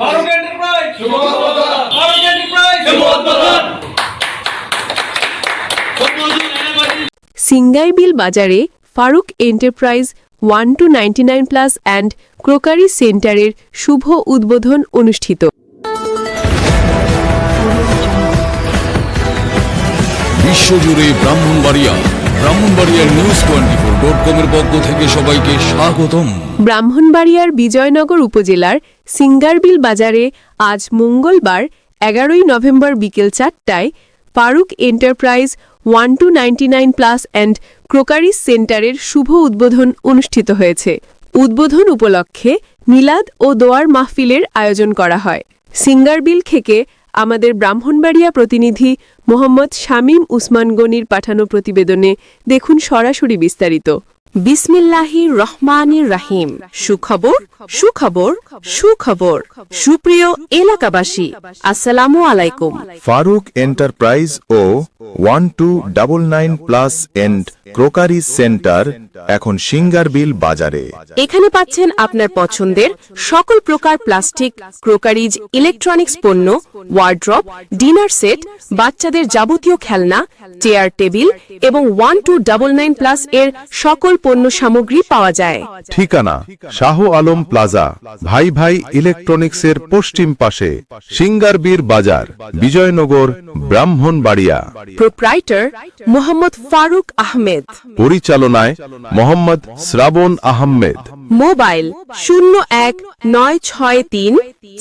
Faruk enterprise. Faruk enterprise. সিঙ্গাইবিল বাজারে Faruk enterprise one two ninety nine plus and crockery সেন্টারের শুভ উদ্বোধন অনুষ্ঠিত। বিশ্বজুড়ে ব্রাহ্মণবাড়িয়া ব্রাহ্মণবাড়িয়ার নিউজ টোয়েন্টি ফোর ডট কমের পক্ষ থেকে সবাইকে স্বাগতম। ব্রাহ্মণবাড়িয়ার বিজয়নগর উপজেলার সিঙ্গারবিল বাজারে আজ মঙ্গলবার, এগারোই নভেম্বর বিকেল চারটায় Faruk enterprise one two ninety nine plus and crockeries সেন্টারের শুভ উদ্বোধন অনুষ্ঠিত হয়েছে। উদ্বোধন উপলক্ষে মিলাদ ও দোয়ার মাহফিলের আয়োজন করা হয়। সিঙ্গারবিল থেকে আমাদের ব্রাহ্মণবাড়িয়া প্রতিনিধি মোহাম্মদ শামীম উসমান গনির পাঠানো প্রতিবেদনে দেখুন সরাসরি বিস্তারিত। বিসমিল্লাহির রহমানির রাহিম। সুখবর সুখবর সুখবর। সুপ্রিয় এলাকাবাসী আসসালামু আলাইকুম। Faruk enterprise O one two double nine plus and crockery centre এখন সিঙ্গারবিল বাজারে। এখানে পাচ্ছেন আপনার পছন্দের সকল প্রকার প্লাস্টিক ক্রোকারিজ ইলেকট্রনিক্স পণ্য ওয়ার্ড্রপ ডিনার সেট বাচ্চাদের যাবতীয় খেলনা চেয়ার টেবিল এবং one two double nine plus এর সকল পণ্য সামগ্রী পাওয়া যায়। ঠিকানা শাহ আলম প্লাজা ভাই ভাই ইলেকট্রনিক্সের পশ্চিম পাশে সিঙ্গারবীর বাজার বিজয়নগর ব্রাহ্মণবাড়িয়া। প্রোপ্রাইটার মোহাম্মদ ফারুক আহমেদ। পরিচালনায় মোহাম্মদ শ্রাবণ আহমেদ। মোবাইল শূন্য এক নয় ছয় তিন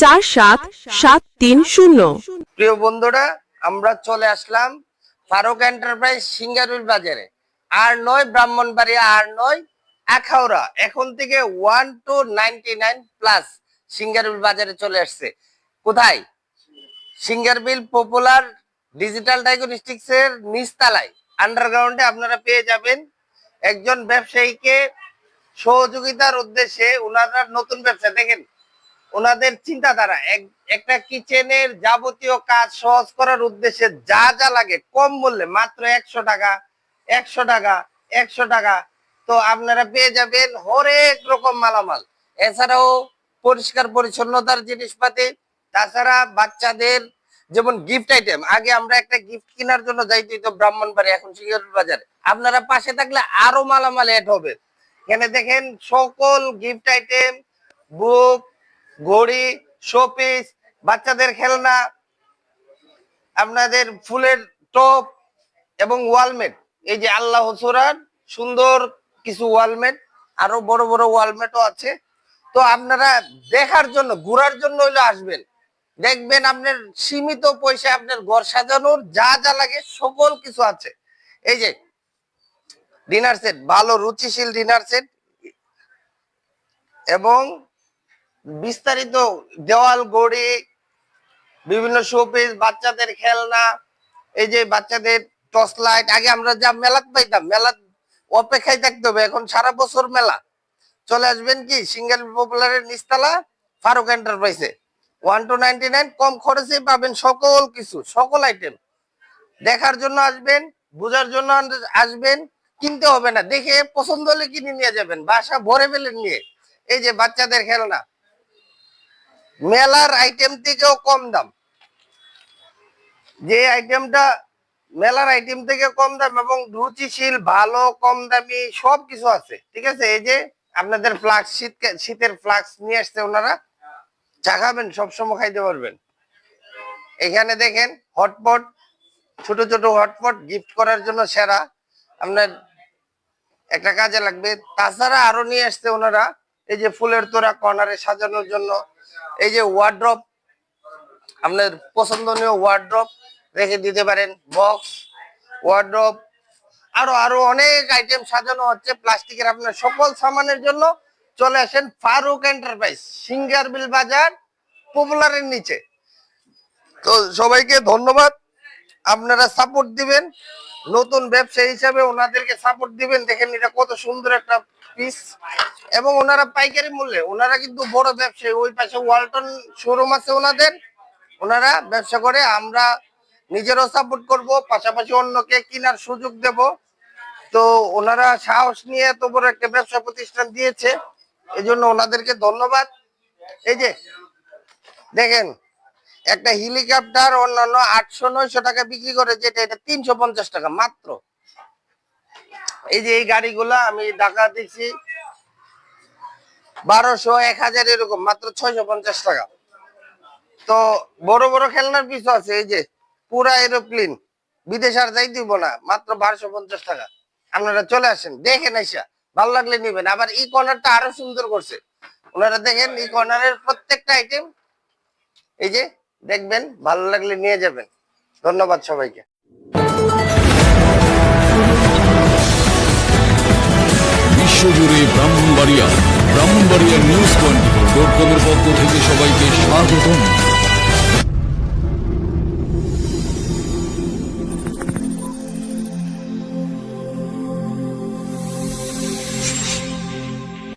চার সাত সাত তিন শূন্য। প্রিয় বন্ধুরা আমরা চলে আসলাম ফারুক এন্টারপ্রাইজ সিঙ্গারুল বাজারে। আর নয় ব্রাহ্মণবাড়িয়া আর নয় আখাউড়া এখন থেকে one two ninety nine plus Singarbil বাজারে চলে আসছে। কোথায়? সিঙ্গারবিল পপুলার ডিজিটাল ডায়াগনস্টিক্স এর নিচতলায়। আন্ডারগ্রাউন্ডে আপনারা পেয়ে যাবেন একজন ব্যবসায়ীকে সহযোগিতার উদ্দেশ্যে ওনারা নতুন ব্যবসা। দেখেন, ওনাদের চিন্তাধারা, এক- একটা কিচেনের যাবতীয় কাজ সহজ করার উদ্দেশ্যে যা যা লাগে, কম মূল্যে, মাত্র একশো টাকা একশো টাকা একশো টাকা। তো আপনারা পেয়ে যাবেন হরেক রকম মালামাল। এছাড়াও পরিষ্কার পরিচ্ছন্নতার জিনিসপাতি। তাছাড়া বাচ্চাদের যেমন গিফট আইটেম আগে আমরা একটা গিফট কেনার জন্য যাইতে তো ব্রাহ্মণবাড়ি, এখন সিঙ্গার বাজারে আপনারা পাশে থাকলে আরও মালামাল এড হবে। এখানে দেখেন সকল গিফট আইটেম বুক ঘড়ি শোপিস বাচ্চাদের খেলনা, আপনাদের ফুলের টপ এবং ওয়ালমেট এই যে আল্লাহ সুরার সুন্দর কিছু ওয়ালমেট, আরও বড় বড় ওয়ালমেটও আছে। তো আপনারা দেখার জন্য, ঘোরার জন্য হইলে আসবেন। দেখবেন আপনার সীমিত পয়সা আপনার ঘর সাজানোর যা যা লাগে সকল কিছু আছে। এই যে, ডিনার সেট, ভালো রুচিশীল ডিনার সেট। এবং বিস্তারিত দেওয়াল গড়ি, বিভিন্ন শোপিস, বাচ্চাদের খেলনা, এই যে বাচ্চাদের টর্চ লাইট, আগে আমরা যা মেলাত পাইতাম, মেলাত অপেক্ষায় থাকতে হবে, এখন সারা বছর মেলা। চলে আসবেন কি, সিঙ্গেল পপুলারের নিস্তালা ফারুক এন্টারপ্রাইজে। ওয়ান টু নাইনটি নাইন কম খরচে পাবেন সকল কিছু, সকল আইটেম দেখার জন্য আসবেন, বোঝার জন্য আসবেন, কিনতে হবে না। দেখে পছন্দ হলে কিনে নিয়ে যাবেন, বাসা ভরে ফেলেন নিয়ে। এই যে বাচ্চাদের খেলনা। মেলার আইটেম থেকেও কম দাম। যে আইটেমটা মেলার আইটেম থেকে কম দাম এবং রুচিশীল, ভালো, কম দামি সব কিছু আছে, ঠিক আছে? এই যে আপনাদের ফ্লাক্স শীত শীতের ফ্লাক্স নিয়ে আসছে ওনারা, চা খাবেন, সবসময় খাইতে পারবেন। এখানে দেখেন হটপট ছোট ছোট হটপট গিফট করার জন্য সেরা। আপনার একটা কাজে লাগবে। তাছাড়া আরও নিয়ে আসছে ওনারা, এই যে ফুলের তোড়া কর্নারে সাজানোর জন্য। এই যে ওয়ার্ড্রপ আপনার পছন্দনীয় ওয়ার্ড্রপ রেখে দিতে পারেন। বক্স ওয়ার্ড্রপ আরও আরও অনেক আইটেম সাজানো হচ্ছে। প্লাস্টিকের আপনার সকল সামানের জন্য চলে আসেন ফারুক এন্টারপ্রাইজ সিঙ্গার বিল বাজার, পপুলারের নিচে। তো সবাইকে ধন্যবাদ। আপনারা সাপোর্ট দিবেন। নতুন ব্যবসা হিসাবে ওনাদেরকে সাপোর্ট দিবেন। দেখেন এটা কত সুন্দর একটা পিস এবং ওনারা পাইকারি মূল্যে, ওনারা কিন্তু বড় ব্যবসায়ী। ওই পাশে ওয়ালটন শোরুম আছে ওনাদের। ওনারা ব্যবসা করে। আমরা নিজেরও সাপোর্ট করব, পাশাপাশি অন্যকে কেনার সুযোগ দেব। তো ওনারা সাহস নিয়ে এত বড় একটা ব্যবসা প্রতিষ্ঠান দিয়েছে এই জন্য ওনাদেরকে ধন্যবাদ। এই যে, দেখেন, একটা হেলিকপ্টার অন্যান্য আটশো নয়শো টাকা বিক্রি করে যেটা, এটা তিনশো পঞ্চাশ টাকা মাত্র। এই যে এই গাড়িগুলা আমি ঢাকা দিচ্ছি, বারোশো এক হাজার এরকম, মাত্র ছয়শো পঞ্চাশ টাকা। তো বড় বড় খেলনার পিছু আছে, এই যে পুরা এরোপ্লেন। বিদেশ আর যাই দিব না, মাত্র বারোশো পঞ্চাশ টাকা। আপনারা চলে আসেন, দেখেন আইসা। ভালো লাগলে নিবেন। আবার এই কর্নারটা আরও সুন্দর করছে। ওনারা দেখেন, এই কর্নারের প্রত্যেকটা আইটেম এই যে, দেখবেন, ভালো লাগলে নিয়ে যাবেন। ধন্যবাদ সবাইকে। বিশ্বজুড়ে Brahmanbaria Brahmanbaria news twenty four dot কমের পক্ষ থেকে সবাইকে স্বাগতম।